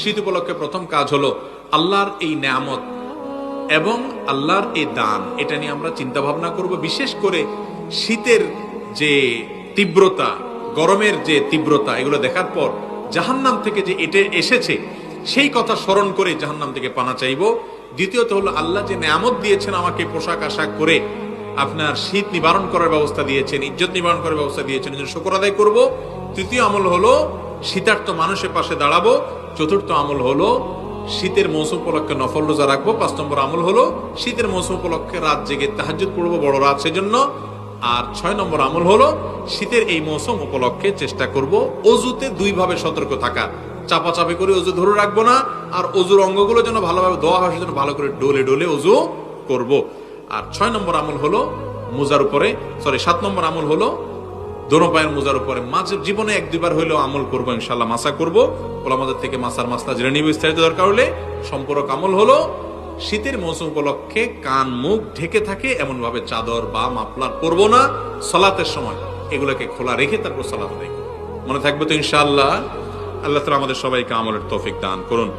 শীত উপলক্ষে প্রথম কাজ হলো আল্লাহর এই নেয়ামত এবং আল্লাহর এই দান। এটা নিয়ে আমরা চিন্তা ভাবনা করব, বিশেষ করে শীতের যে তীব্রতা, গরমের যে তীব্রতা, এগুলো দেখার পর জাহান্নাম থেকে যে এটে এসেছে, সেই কথা স্মরণ করে জাহান্নাম থেকে পানা চাইব। দ্বিতীয়ত হলো আল্লাহ যে নেয়ামত দিয়েছেন আমাকে পোশাক আশাক করে আপনার শীত নিবারণ করার ব্যবস্থা দিয়েছেন, ইজ্জত নিবারণ করার ব্যবস্থা দিয়েছেন শুকর আদায় করব। তৃতীয় আমল হলো শীতার্থ মানুষের পাশে দাঁড়াবো। চতুর্থ আমল হলো, শীতের মৌসুম উপলক্ষে নফল রোজা রাখব। পাঁচ নম্বর আমল হলো, শীতের মৌসুম উপলক্ষে রাত জেগে তাহাজুদ পড়ব বড় রাত সেজন্য। আর ছয় নম্বর আমল হলো, শীতের এই মৌসুম উপলক্ষে চেষ্টা করব অজুতে দুই ভাবে সতর্ক থাকা। চাপা চাপি করে অজু ধরে রাখব না, আর অজুর অঙ্গগুলো যেন ভালোভাবে, দোয়া হয় সেজন্য ভালো করে ডোলে ডোলে অজু করব। আর ছয় নম্বর আমল হলো, মোজার উপরে সরি সাত নম্বর আমল হলো দোনো পায়ের মোজার উপরে। মাঝে জীবনে এক দুইবার হইলেও আমল করব ইনশাল্লাহ মাসা করব। ওলামাদের থেকে মাসার মাসলা জেনে নিবে, বিস্তারিত দরকার হলে। সম্পূরক আমল হলো, শীতের মৌসুম উপলক্ষে কান মুখ ঢেকে থাকে এমন ভাবে চাদর, বা মাফলার পরবো না, সলাতের সময়। এগুলোকে খোলা রেখে তারপর সলাত দেয় মনে থাকবে তো ইনশাআল্লাহ। আল্লাহ তালা আমাদের সবাইকে আমলের তৌফিক দান করুন।